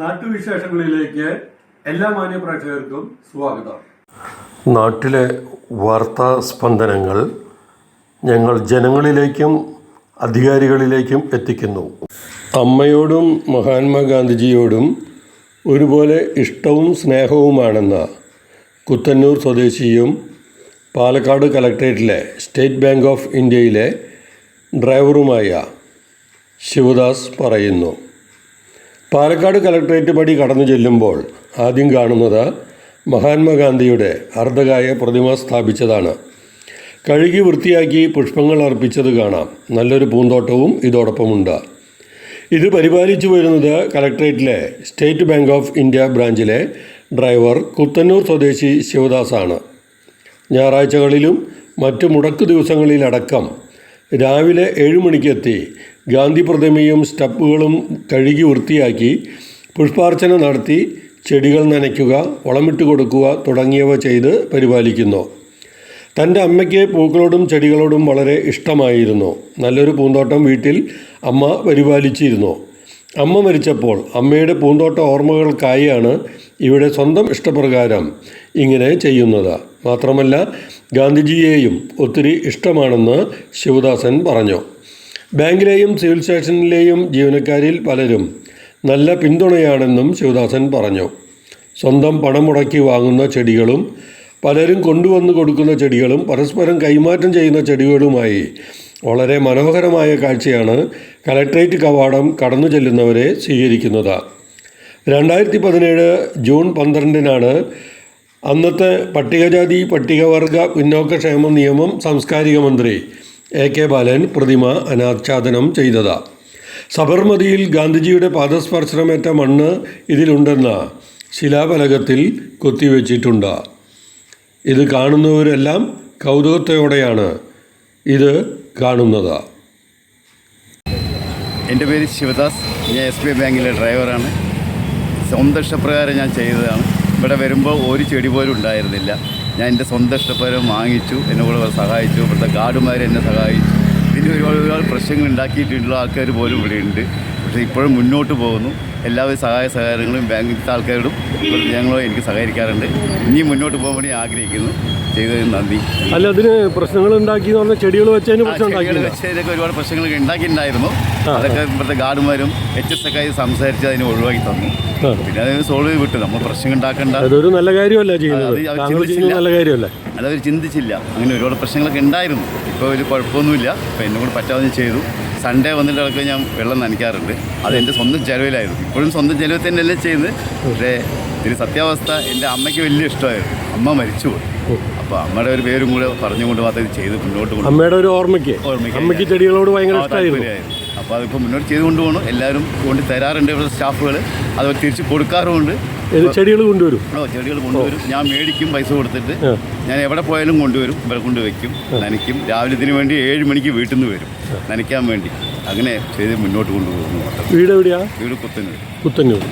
നാട്ടുവിശേഷങ്ങളിലേക്ക് എല്ലാ മാന്യ പ്രേക്ഷകർക്കും സ്വാഗതം. നാട്ടിലെ വാർത്താ സ്പന്ദനങ്ങൾ ഞങ്ങൾ ജനങ്ങളിലേക്കും അധികാരികളിലേക്കും എത്തിക്കുന്നു. അമ്മയോടും മഹാത്മാഗാന്ധിജിയോടും ഒരുപോലെ ഇഷ്ടവും സ്നേഹവുമാണെന്ന കുത്തന്നൂർ സ്വദേശിയും പാലക്കാട് കലക്ട്രേറ്റിലെ സ്റ്റേറ്റ് ബാങ്ക് ഓഫ് ഇന്ത്യയിലെ ഡ്രൈവറുമായ ശിവദാസ് പറയുന്നു. പാലക്കാട് കലക്ട്രേറ്റ് പടി കടന്നു ചെല്ലുമ്പോൾ ആദ്യം കാണുന്നത് മഹാത്മാഗാന്ധിയുടെ അർദ്ധകായ പ്രതിമ സ്ഥാപിച്ചതാണ്. കഴുകി വൃത്തിയാക്കി പുഷ്പങ്ങൾ അർപ്പിച്ചത് കാണാം. നല്ലൊരു പൂന്തോട്ടവും ഇതോടൊപ്പമുണ്ട്. ഇത് പരിപാലിച്ചു വരുന്നത് കലക്ട്രേറ്റിലെ സ്റ്റേറ്റ് ബാങ്ക് ഓഫ് ഇന്ത്യ ബ്രാഞ്ചിലെ ഡ്രൈവർ കുത്തന്നൂർ സ്വദേശി ശിവദാസാണ്. ഞായറാഴ്ചകളിലും മറ്റ് മുടക്ക് ദിവസങ്ങളിലടക്കം രാവിലെ ഏഴ് മണിക്കെത്തി ഗാന്ധി പ്രതിമയും സ്റ്റെപ്പുകളും കഴുകി വൃത്തിയാക്കി പുഷ്പാർച്ചന നടത്തി ചെടികൾ നനയ്ക്കുക വളമിട്ട് കൊടുക്കുക തുടങ്ങിയവ ചെയ്ത് പരിപാലിക്കുന്നു. തന്റെ അമ്മയ്ക്ക് പൂക്കളോടും ചെടികളോടും വളരെ ഇഷ്ടമായിരുന്നു. നല്ലൊരു പൂന്തോട്ടം വീട്ടിൽ അമ്മ പരിപാലിച്ചിരുന്നു. അമ്മ മരിച്ചപ്പോൾ അമ്മയുടെ പൂന്തോട്ട ഓർമ്മകൾക്കായാണ് ഇവിടെ സ്വന്തം ഇഷ്ടപ്രകാരം ഇങ്ങനെ ചെയ്യുന്നത്. മാത്രമല്ല ഗാന്ധിജിയെയും ഒത്തിരി ഇഷ്ടമാണെന്ന് ശിവദാസൻ പറഞ്ഞു. ബാങ്കിലെയും സിവിൽ സ്റ്റേഷനിലെയും ജീവനക്കാരിൽ പലരും നല്ല പിന്തുണയാണെന്നും ശിവദാസൻ പറഞ്ഞു. സ്വന്തം പണം മുടക്കി വാങ്ങുന്ന ചെടികളും പലരും കൊണ്ടുവന്ന് കൊടുക്കുന്ന ചെടികളും പരസ്പരം കൈമാറ്റം ചെയ്യുന്ന ചെടികളുമായി വളരെ മനോഹരമായ കാഴ്ചയാണ് കലക്ട്രേറ്റ് കവാടം കടന്നു ചെല്ലുന്നവരെ സ്വീകരിക്കുന്നത്. രണ്ടായിരത്തി പതിനേഴ് ജൂൺ പന്ത്രണ്ടിനാണ് അന്നത്തെ പട്ടികജാതി പട്ടികവർഗ പിന്നോക്കക്ഷേമ നിയമം സാംസ്കാരിക മന്ത്രി എ കെ ബാലൻ പ്രതിമ അനാച്ഛാദനം ചെയ്തത്. സബർമതിയിൽ ഗാന്ധിജിയുടെ പാദസ്പർശനമേറ്റ മണ്ണ് ഇതിലുണ്ടെന്ന ശിലാഫലകത്തിൽ കൊത്തിവെച്ചിട്ടുണ്ട്. ഇത് കാണുന്നവരെല്ലാം കൗതുകത്തോടെയാണ് ഇത് കാണുന്നത്. എന്റെ പേര് ശിവദാസ്. ഞാൻ എസ് ബി ബാങ്കിലെ ഡ്രൈവറാണ്. സ്വന്തം ഇഷ്ടപ്രകാരം ഞാൻ ചെയ്തതാണ്. ഇവിടെ വരുമ്പോൾ ഒരു ചെടി പോലും ഉണ്ടായിരുന്നില്ല. ഞാൻ എന്റെ സ്വന്തം ഇഷ്ടപ്രകാരം വാങ്ങിച്ചു എന്നെ കൂടെ സഹായിച്ചു ഇവിടുത്തെ ഗാർഡുമാർ എന്നെ സഹായിച്ചു. ഇതിന്റെ ഒരുപാട് ഒരുപാട് പ്രശ്നങ്ങൾ ഉണ്ടാക്കിയിട്ടുള്ള ആൾക്കാർ പോലും ഇവിടെ ഉണ്ട്. പക്ഷേ ഇപ്പോഴും മുന്നോട്ട് പോകുന്നു. എല്ലാവരും സഹായ സഹകരണങ്ങളും ബാങ്കിലത്തെ ആൾക്കാരോടും ഞങ്ങളും എനിക്ക് സഹകരിക്കാറുണ്ട്. ഇനിയും മുന്നോട്ട് പോകാൻ വേണ്ടി ആഗ്രഹിക്കുന്നു. ചെയ്തതിന് നന്ദി. അല്ല അതിന് പ്രശ്നങ്ങൾ ഉണ്ടാക്കി എന്ന് പറഞ്ഞാൽ ചെടികൾ വെച്ചതിന് വെച്ചതിനൊക്കെ ഒരുപാട് പ്രശ്നങ്ങൾ ഉണ്ടാക്കിയിട്ടുണ്ടായിരുന്നു. അതൊക്കെ ഇവിടുത്തെ ഗാർഡുമാരും എച്ച് എസ് ഒക്കെ സംസാരിച്ച് അതിനെ ഒഴിവാക്കി തന്നു. പിന്നെ അത് സോൾവ് ചെയ്ത് വിട്ടു. നമ്മൾ പ്രശ്നം ഉണ്ടാക്കേണ്ട. അതൊരു നല്ല കാര്യമല്ല ചെയ്യുന്നത്. നല്ല കാര്യമല്ല. അതവർ ചിന്തിച്ചില്ല. അങ്ങനെ ഒരുപാട് പ്രശ്നങ്ങളൊക്കെ ഉണ്ടായിരുന്നു. ഇപ്പോൾ ഒരു കുഴപ്പമൊന്നുമില്ല. അപ്പോൾ എന്നെ കൂടെ പറ്റാവുന്ന ചെയ്തു. സൺഡേ വന്നിട്ടൊക്കെ ഞാൻ വെള്ളം നനയ്ക്കാറുണ്ട്. അത് എന്റെ സ്വന്തം ചെലവിലായിരുന്നു ഇപ്പോഴും സ്വന്തം ചെലവിൽ തന്നെയല്ലേ ചെയ്യുന്നത്. പക്ഷേ ഇതിന് സത്യാവസ്ഥ എന്റെ അമ്മയ്ക്ക് വലിയ ഇഷ്ടമായിരുന്നു. അമ്മ മരിച്ചുപോയി. അപ്പോൾ അമ്മയുടെ ഒരു പേരും കൂടെ പറഞ്ഞുകൊണ്ട് മാത്രം ഇത് ചെയ്ത് മുന്നോട്ട് കൊണ്ടു അമ്മയുടെ ഒരു ഓർമ്മയ്ക്ക്. ഓർമ്മയ്ക്ക് അമ്മയ്ക്ക് ചെടികളോട് ഭയങ്കര ഇഷ്ടമായിരുന്നു. താല്പര്യമായിരുന്നു. അപ്പോൾ അതിപ്പോൾ മുന്നോട്ട് ചെയ്ത് കൊണ്ടുപോകണം എല്ലാവരും കൊണ്ട് തരാറുണ്ട് ഇവിടെ സ്റ്റാഫുകൾ അത് തിരിച്ച് കൊടുക്കാറുമുണ്ട്. ചെടികൾ കൊണ്ടുവരും? ഓ ചെടികൾ കൊണ്ടുവരും. ഞാൻ മേടിക്കും പൈസ കൊടുത്തിട്ട്. ഞാൻ എവിടെ പോയാലും കൊണ്ടുവരും. ഇവിടെ കൊണ്ടുവയ്ക്കും നനയ്ക്കും. രാവിലെ ഇതിന് വേണ്ടി ഏഴ് മണിക്ക് വീട്ടിൽ നിന്ന് വരും. നനയ്ക്കാൻ വേണ്ടി. അങ്ങനെ ചെയ്ത് മുന്നോട്ട് കൊണ്ടുപോകുന്നു. വീട് എവിടെയാ വീട് കുത്തന്നൂർ. കുത്തന്നൂർ.